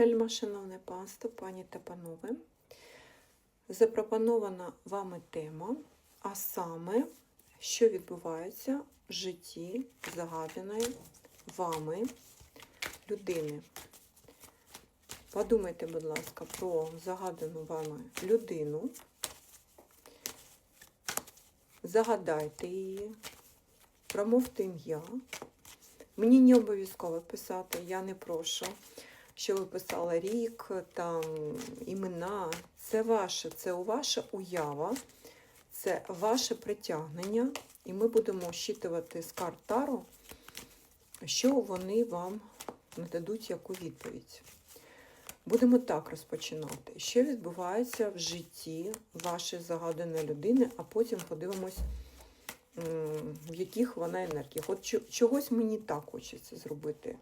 Вельма, шановне панство, пані та панове, запропонована вами тема, а саме, що відбувається в житті загаданої вами людини. Подумайте, будь ласка, про загадану вами людину. Загадайте її, промовте ім'я. Мені не обов'язково писати, я не прошу, що ви писали рік, там, імена. Це ваше, це ваша уява, це ваше притягнення. І ми будемо щитувати з карт Таро, що вони вам нададуть яку відповідь. Будемо так розпочинати. Що відбувається в житті вашої загаданої людини, а потім подивимось, в яких вона енергіях. От чогось мені так хочеться зробити.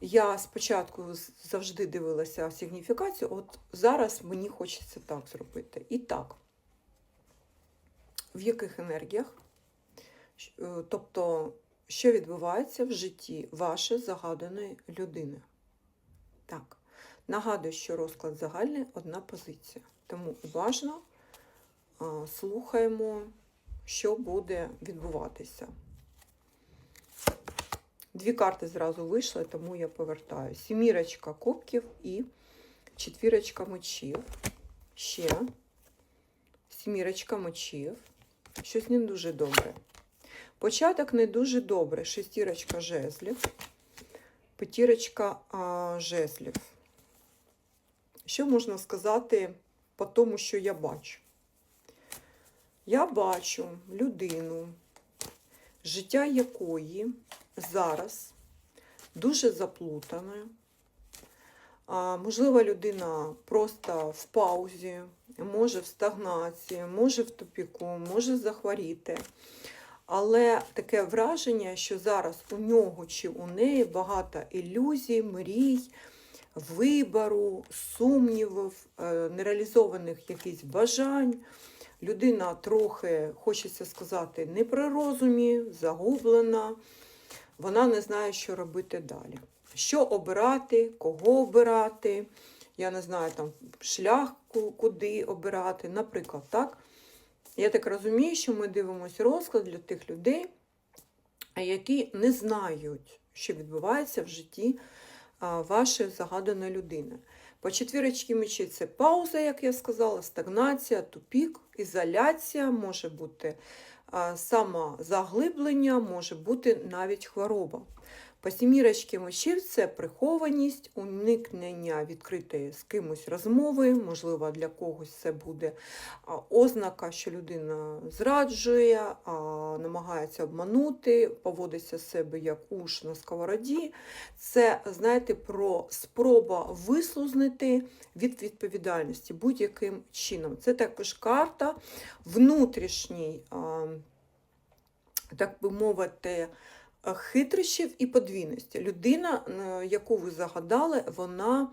Я спочатку завжди дивилася сигніфікацію, от зараз мені хочеться так зробити. І так, в яких енергіях? Е, Тобто, що відбувається в житті вашої загаданої людини? Так, нагадую, що розклад загальний одна позиція. Тому уважно слухаємо, що буде відбуватися. Дві карти зразу вийшли, тому я повертаю. Сімірочка кубків і четвірочка мечів. Ще сімірочка мечів. Щось не дуже добре. Початок не дуже добре. Шестірочка жезлів. П'ятірочка жезлів. Що можна сказати по тому, що я бачу? Я бачу людину, життя якої зараз дуже заплутане. Можливо, людина просто в паузі, може в стагнації, може в тупіку, може захворіти. Але таке враження, що зараз у нього чи у неї багато ілюзій, мрій, вибору, сумнівів, е, нереалізованих якихось бажань. Людина трохи, хочеться сказати, не при розумі, загублена. Вона не знає, що робити далі. Що обирати, кого обирати, я не знаю, там шлях куди обирати. Наприклад, так. Я так розумію, що ми дивимося розклад для тих людей, які не знають, що відбувається в житті вашої загаданої людини. По четвірочці мечі це пауза, як я сказала, стагнація, тупік, ізоляція, може бути самозаглиблення, може бути навіть хвороба. По сімірочці мечів це прихованість, уникнення відкритої з кимось розмови, можливо, для когось це буде ознака, що людина зраджує, намагається обманути, поводиться себе як уш на сковороді. Це, знаєте, про спроба вислузнити від відповідальності будь-яким чином. Це також карта внутрішній, так би мовити, хитрощів і подвійності. Людина, е, яку ви загадали, вона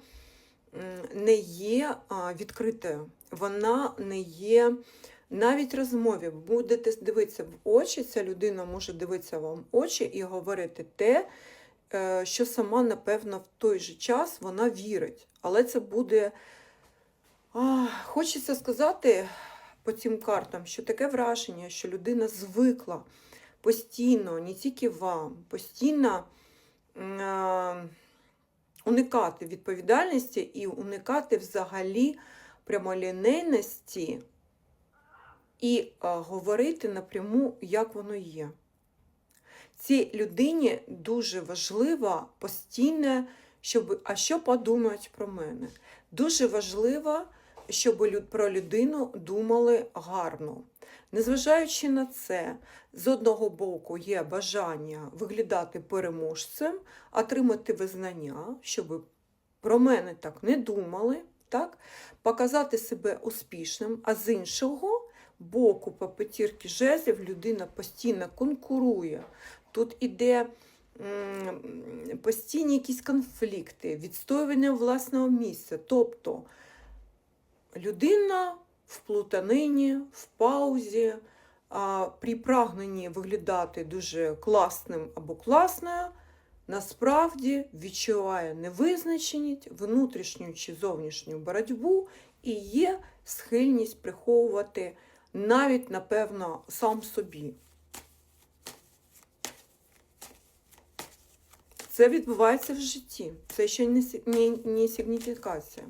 не є відкритою, вона не є навіть розмові. Будете дивитися в очі, ця людина може дивитися вам в очі і говорити те, е, що сама, напевно, в той же час вона вірить. Але це буде. Хочеться сказати по цим картам, що таке враження, що людина звикла постійно, не тільки вам, постійно е, уникати відповідальності і уникати взагалі прямолінейності і е, говорити напряму, як воно є. Цій людині дуже важливо постійне, щоб, а що подумають про мене. Дуже важливо, щоб про людину думали гарно. Незважаючи на це, з одного боку є бажання виглядати переможцем, отримати визнання, щоб про мене так не думали, так? показати себе успішним, а з іншого боку, по п'ятірки жезлів людина постійно конкурує. Тут іде постійні якісь конфлікти, відстоювання власного місця. Тобто людина в плутанині, в паузі, при прагненні виглядати дуже класним або класною, насправді відчуває невизначеність, внутрішню чи зовнішню боротьбу і є схильність приховувати навіть, напевно, сам собі. Це відбувається в житті. Це ще не, сигніфікація.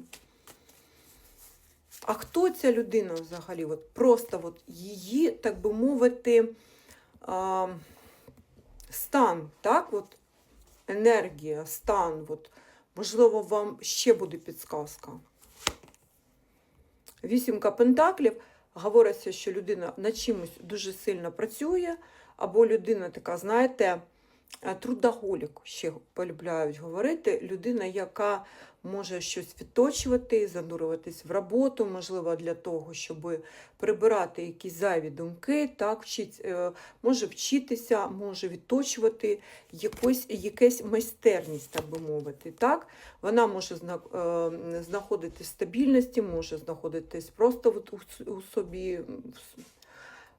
А хто ця людина взагалі? От просто от її, так би мовити, а, стан, так? От, енергія, стан. От, можливо, вам ще буде підсказка. Вісімка пентаклів говориться, що людина над чимось дуже сильно працює, або людина така, знаєте, е, трудоголік, ще полюбляють говорити. Людина, яка може щось відточувати, занурюватись в роботу, можливо, для того, щоб прибирати якісь зайві думки, так, вчить, е, може вчитися, може відточувати якось, якась майстерність, так би мовити. Так? Вона може е, знаходити стабільності, може знаходитись просто у собі.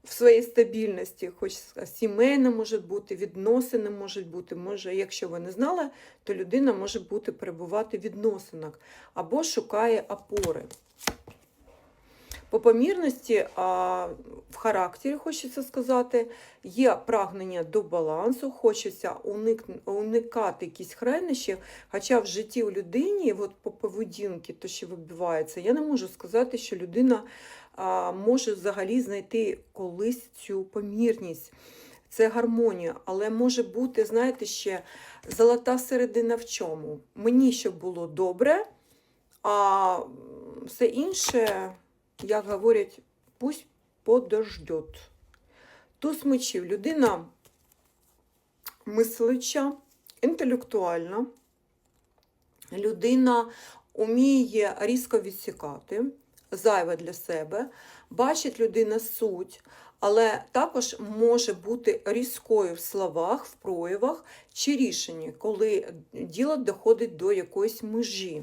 В своїй стабільності, хоч сімейна може бути, відносини можуть бути. Може, якщо ви не знали, то людина може бути перебувати в відносинах або шукає опори. По помірності а, в характері, хочеться сказати, є прагнення до балансу, хочеться уник, уникати якісь хренощів, хоча в житті у людині, от по поведінці, то що вибивається, я не можу сказати, що людина а, може взагалі знайти колись цю помірність. Це гармонія, але може бути, знаєте, ще золота середина в чому? Мені щоб було добре, а все інше, як говорять, пусть подождет. Туз мечів. Людина мислича, інтелектуальна, людина уміє різко відсікати, зайве для себе, бачить людина суть, але також може бути різкою в словах, в проявах чи рішенні, коли діло доходить до якоїсь межі.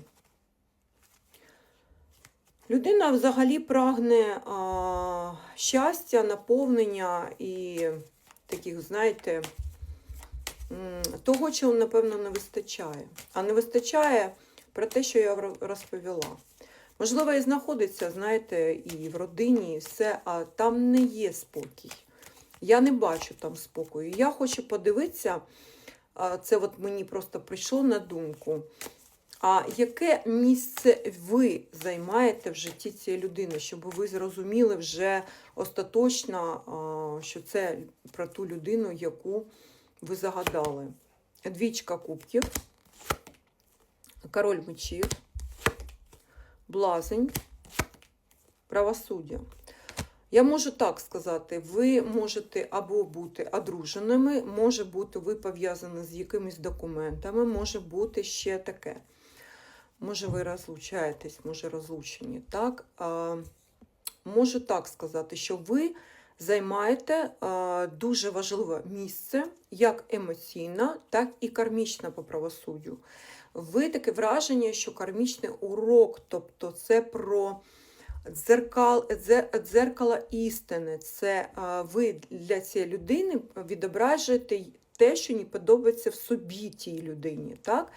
Людина взагалі прагне а, щастя, наповнення і таких, знаєте, того, чого, напевно, не вистачає. А не вистачає про те, що я розповіла. Можливо, і знаходиться, знаєте, і в родині, і все, а там не є спокій. Я не бачу там спокою. Я хочу подивитися, це от мені просто прийшло на думку. А яке місце ви займаєте в житті цієї людини, щоб ви зрозуміли вже остаточно, що це про ту людину, яку ви загадали? Двічка кубків, король мечів, блазень, правосуддя. Я можу так сказати, ви можете або бути одруженими, може бути ви пов'язані з якимись документами, може бути ще таке. Може, ви розлучаєтесь, може розлучені. Так? Можу так сказати, що ви займаєте дуже важливе місце, як емоційно, так і кармічно по правосуддю. Ви таке враження, що кармічний урок, тобто це про дзеркал, дзеркало істини. Це ви для цієї людини відображуєте те, що не подобається в собі тій людині. Так?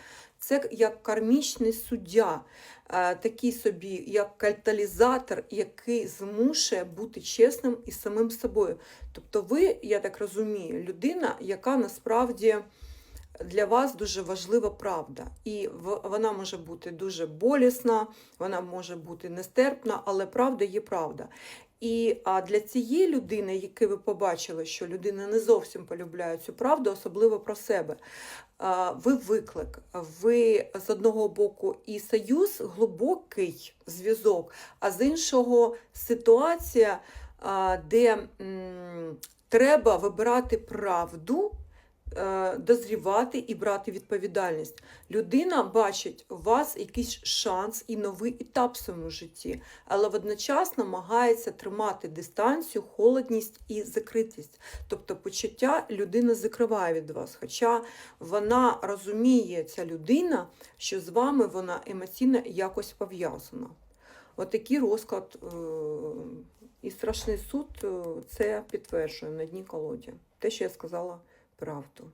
Це як кармічний суддя, е, такий собі, як каталізатор, який змушує бути чесним і самим собою. Тобто, ви, я так розумію, людина, яка насправді для вас дуже важлива правда. І вона може бути дуже болісна, вона може бути нестерпна, але правда є правда. І а для цієї людини, яку ви побачили, що людина не зовсім полюбляє цю правду, особливо про себе, ви виклик, ви з одного боку і союз, глибокий зв'язок, а з іншого ситуація, де треба вибирати правду, дозрівати і брати відповідальність. Людина бачить у вас якийсь шанс і новий етап в своєму житті, але водночас намагається тримати дистанцію, холодність і закритість. Тобто почуття людина закриває від вас. Хоча вона розуміє, ця людина, що з вами вона емоційно якось пов'язана. Отакий розклад е, і страшний суд е, це підтверджує на дні колоді. Те, що я сказала правду.